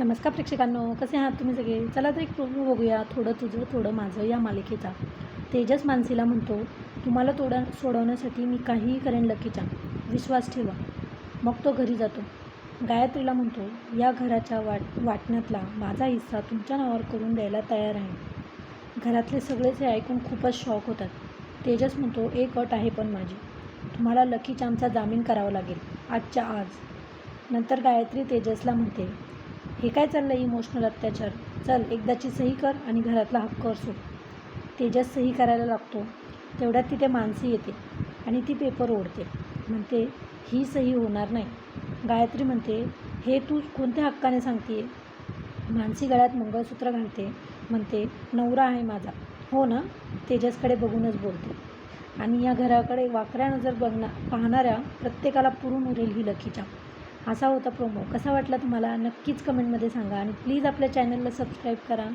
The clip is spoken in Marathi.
नमस्कार प्रेक्षकांनो कसे आहात तुम्ही सगळे? चला तर एक प्रोमो बघूया थोडं तुझं थोडं माझं या मालिकेचा. तेजस मानसीला म्हणतो तुम्हाला तोडा सोडवण्यासाठी मी काहीही करेन लकीचा विश्वास ठेवा. मग तो घरी जातो. गायत्रीला म्हणतो या घराच्या वाट वाटण्यातला माझा हिस्सा तुमच्या नावावर करून द्यायला तयार आहे. घरातले सगळेच हे ऐकून खूपच शॉक होतात. तेजस म्हणतो एक अट आहे पण माझी. तुम्हाला लकी चामचा जामीन करावा लागेल आजच्या आज. नंतर गायत्री तेजसला म्हणते हे काय चाललं इमोशनल अत्याचार? चल एकदाची सही कर आणि घरातला हक्क असो. तेजस सही करायला लागतो. तेवढ्यात तिथे मानसी येते आणि ती पेपर ओढते. म्हणते ही सही होणार नाही. गायत्री म्हणते हे तू कोणत्या हक्काने सांगते मानसी गळ्यात मंगळसूत्र घालते. म्हणते नवरा आहे माझा. हो ना? तेजसकडे बघूनच बोलते. आणि या घराकडे वाकऱ्या नजर बघणार पाहणाऱ्या प्रत्येकाला पुरून उरेल ही लखीच्या असा होता प्रोमो कसा वाटला तुम्हाला? नक्कीच कमेंटमध्ये सांगा आणि प्लीज आपल्या चॅनलला सबस्क्राईब करा.